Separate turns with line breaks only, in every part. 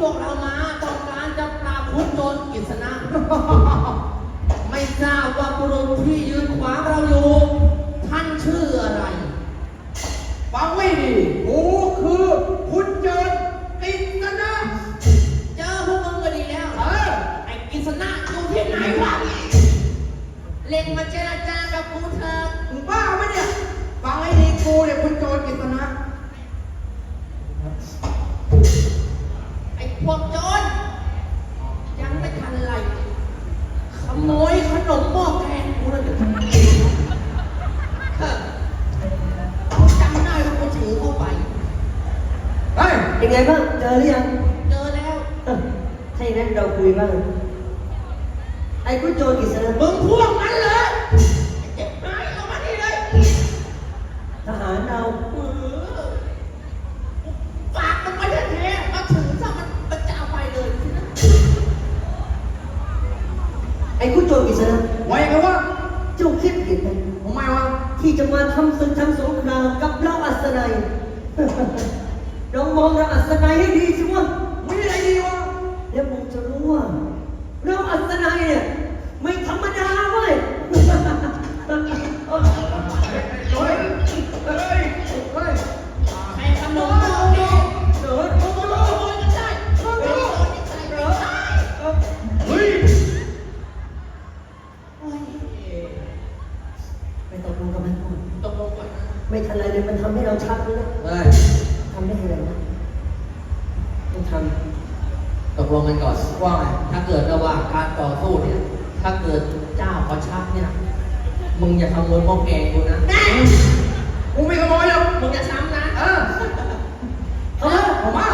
พวกเรามาต้องการจะปราบขุนโจรกิษณะ ไม่ทราบว่าบุรุษที่ยืนขวางเราอยู่ ท่านชื่ออะไร
ฟังไว้ดีกูคือคุณเจิดกินนะนะ
เจอพวกมึงก็ดีแล้ว
เออ
ไอ้กิษณะอยู่ที่ไหนวะ เล่นมาเจรจากับกูเถอะ
มึงบ้าไหมเนี่ย ฟังให้ดีกูเนี่ยคุณโจรกินนะ
ไอ้ เฮ้
ย
ยังไงบ้าง เจอหรือยัง
เจอแล้ว
เอ้าถ้าอย่างนั้นเราคุยบ้าง ไอ้คุณโจรกิษณะ
มึงพวกมันเลยเจ็บไหมเอามานี่เลย
ทหารเรา
เออฝากมันไว้แท้ๆมาถึงซะมันมันจะเอาไปเลยทีนะ
ไอ้คุณโจรกิษณะ
ไว้กันว่า
เจ้าคิดผิดนะ
ทำไมวะ
ที่จะมาทำศึกทำสงครามกับเราอัศนัยเรา มองเราอัศนัยให้ดีสิวะ
ไม่ได้ดีวะ
แล้วมึงจะรู้ว่าเราอัศนัยเนี่ยไม่ธรรมดาเว้ย
เฮ้ยเฮ้ยเฮ้ย
ใครขนมหม้อแกง
เดิน
ขโมยขโมยกันได้ขโมยนี่ใส่ไม่ได้
เฮ้ย
โอ้ย
ไปตกลงกับมันก่อน
ตกลงก่อน
ไม่ทันไรเลยมันทำให้เราชักเลยนะำได้ยังไงวะต้องท
ตกลงกันก่อนว่าไงถ้าเกิดระหว่างการต่อสู้เนี่ย ถ้าเกิดเจ้าเขาชักเนี่ย มึงอย่าขโมยหม้อแกงกูนะ
กูไม่ขโมยหรอก
มึงอย่าช้ำนะ
เออำ
เอาละ
ผมมา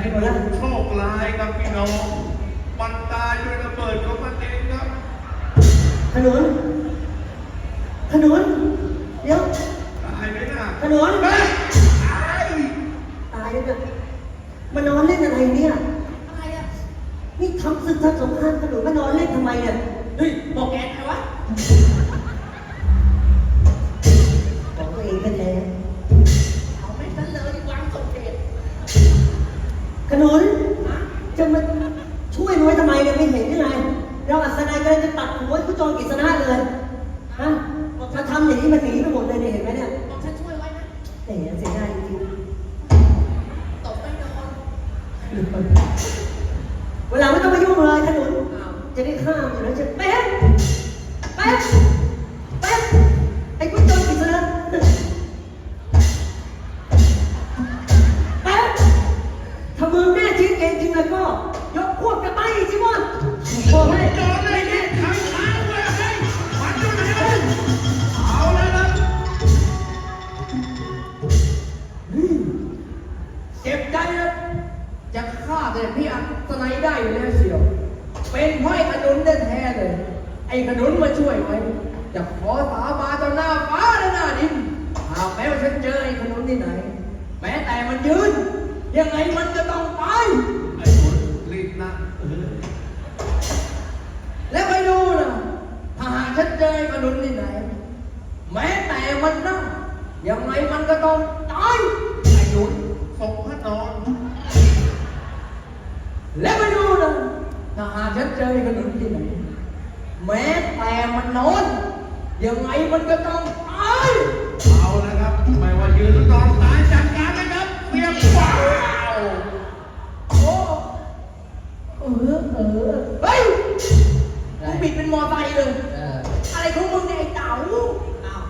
แต่
ให้ผมโชคร้ายครับพี่น้อง มันตายด้วยระเบิดของมันเองครับ
ขนุน ขนุน เดี๋ยว
ตายไหมน่ะ
ขนุน
เฮ้ยตาย
ตายแล้วเนี่ยมานอนเล่นอะไรเนี่ย
อะไรอะ
นี่ทำศึกทำสงครามขนุนมานอนเล่นทำไมเนี่ย
เฮ้ยหม้อแกงใครวะ
ขนุ
นฮะ
จะมาช่วยน้อยทำไมเนี่ยไม่เห็นยังไงเราอัศนัยกำลังจะตัดหัวผู้จองกิษณะเลยฮะมาทำอย่างนี้มันหนีไปหมดเลยเนี่ยเห็นไหมเนี่ย
บอกฉันช่วยไว้นะ
แหมเสียดายจริง
ตบไม่โดน
ๆเวลาไม่ต้องมายุ่งเลยขนุน
อ้าว
จะได้ข้ามอยู่แล้วจะเป๊ะเป๊ะ เจ็บใจ
นะจะฆ่าแต่พี่อัศนัยได้อยู่แล้วเชียว เป็นเพราะไอ้ขนุนแท้เลย ไอ้ขนุนมาช่วยไว้ จะขอสาบานต่อหน้าฟ้าและหน้าดินหากแม้ว่าฉันเจอไอ้ขนุนที่ไหน แม้แต่มันยืน ยังไงมันจะต้องตาย
ไอ้คนรีบนั่งเออ
แล้วไปดูนะถ้าหากฉันเจอไอ้ขนุนที่ไหน แม้แต่มันนั่งยังไงมันก็ต้องตาย
ไอ้หนุน
แล้วไปดูนะถ้าหากฉันเจอไอ้ขนุนที่ไหนแม้แต่มันนอนยังไงมันก็ต้องตาย
เอาละครับ ไม่ว่ายืนหรือนอนตายจัดการนะครับเตรียมว้าว
โอ้เออเออเฮ้ยกูบิดเป็นมอไซค์เลย
เออ
อะไรของมึงเนี่ยไอ้เต๋า
อ้าว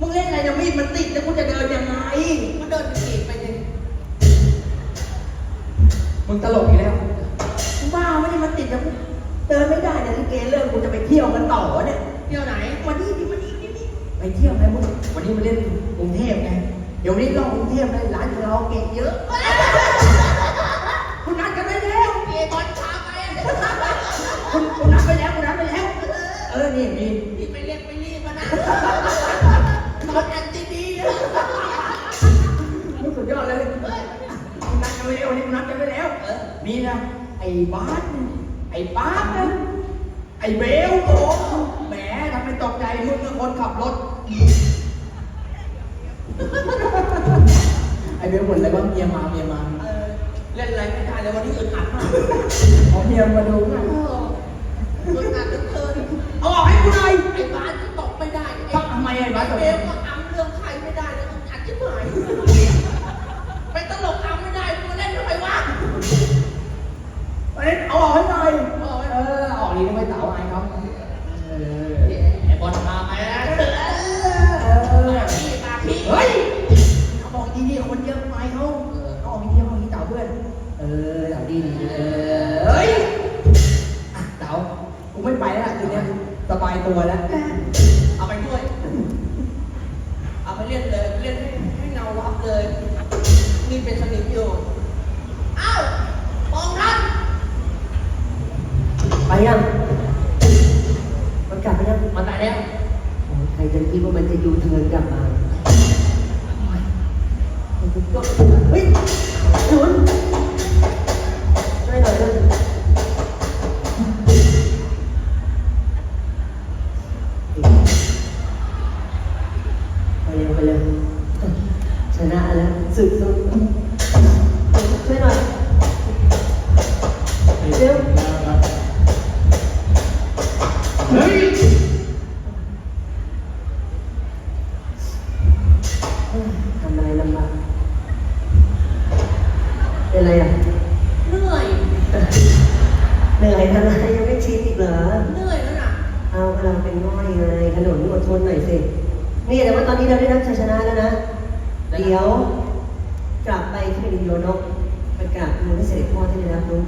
มึงเล่นอะไรเนี่ยมีมีดมันติดแล้วกูจะเดินยังไง
ก็เดิน
มึงตลกอีกแล้วกูบ้าไม่ได้มันติดแล้วกูเดินไม่ได้นะลิเกเลิกกูจะไปเที่ยวกันต่อเนี่ย
เที่ยวไหน
วันนี้ดิวันนี้นี่นี่ไปเที่ยวไหมมึงวันนี้มาเล่นกรุงเทพไง เดี๋ยวนี้ลองกรุงเทพเลยร้านคาราโอเกะเยอะ คุณนัดกันไปแล้ว
เกย์บอลชาไปอะ
คุณคุณนัดไปแล้วคุณนัดไปแล้ว เออ นี่มี
บา
สไอ้บาสนะไอ้เบลโอ้แหมทำไมตกใจมึงเป็นคนขับรถ ไอ้เบลเหมือนอะไรบ้างเมียมาเมียมา
เออเล่นอะไรไม่ได้เลยวันนี้อึดอัดมาก
ขอเมียมาดูหน่อย
เอออึดอัดเหลือเกิน
เอาออกให้กูหน่อย ส
บายตัว
แล้ว
เอาไปด้วย เอาไปเล่นเลย เล่นให้ให้เงาวับเลย นี่เป็นสนิมอยู่ เอ้ามองท่าน
ไปยัง มันกลับไปยัง
มาตายแล้ว
โอ้ยใครจะคิดว่ามันจะยูเทิร์นกลับมาเฮ้ยหนุนช่วยหน่อยด้ว
ย
เหนื่อยอะไรยังไม่ชินอีกเหรอ
เหนื่อยแล้วนะ
เอาเราเป็นง่อยไงขนมอดทนหน่อยสิ นี่แต่ว่าตอนนี้เราได้รับชัยชนะแล้วนะ เดี๋ยวกลับไปที่เป็นโยนกประกาศมูลให้เสด็จพ่อที่ได้รับรู้